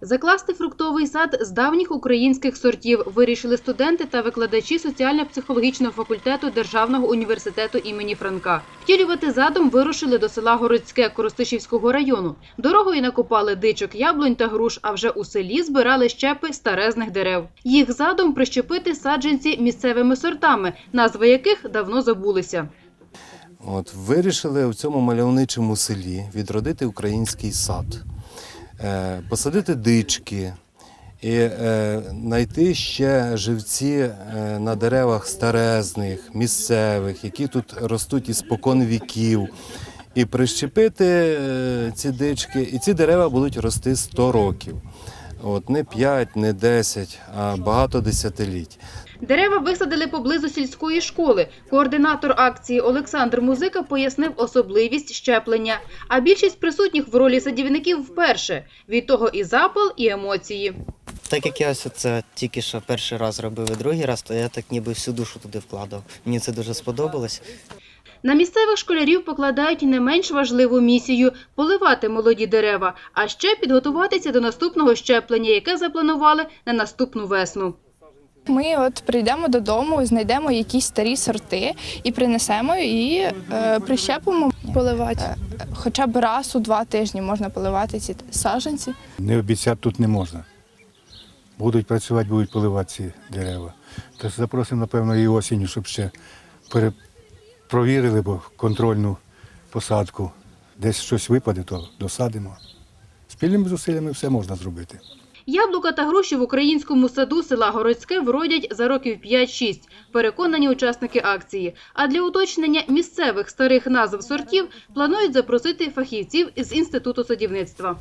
Закласти фруктовий сад з давніх українських сортів вирішили студенти та викладачі соціально-психологічного факультету Державного університету імені Франка. Втілювати задум вирушили до села Городське Коростишівського району. Дорогою накопали дичок, яблунь та груш, а вже у селі збирали щепи старезних дерев. Їх задум прищепити саджанці місцевими сортами, назви яких давно забулися. От, вирішили в цьому мальовничому селі відродити український сад, посадити дички і е, знайти ще живці е, на деревах старезних, місцевих, які тут ростуть із спокон віків. І прищепити е, ці дички, і ці дерева будуть рости 100 років. От, не 5, не 10, а багато десятиліть. Дерева висадили поблизу сільської школи. Координатор акції Олександр Музика пояснив особливість щеплення. А більшість присутніх в ролі садівників вперше. Від того і запал, і емоції. Так як я ось це тільки що перший раз робив і другий раз, то я так ніби всю душу туди вкладав. Мені це дуже сподобалось. На місцевих школярів покладають не менш важливу місію – поливати молоді дерева, а ще підготуватися до наступного щеплення, яке запланували на наступну весну. Ми от прийдемо додому, знайдемо якісь старі сорти і принесемо і е, прищепимо поливати. Е, Хоча б раз у два тижні можна поливати ці саджанці. Не обіцяти тут не можна. Будуть працювати, будуть поливати ці дерева. Тож запросимо, напевно, і осінню, щоб ще пере... провірили, бо контрольну посадку. Десь щось випаде, то досадимо. Спільними зусиллями все можна зробити. Яблука та груші в українському саду села Городське вродять за років 5-6, переконані учасники акції. А для уточнення місцевих старих назв сортів планують запросити фахівців із Інституту садівництва.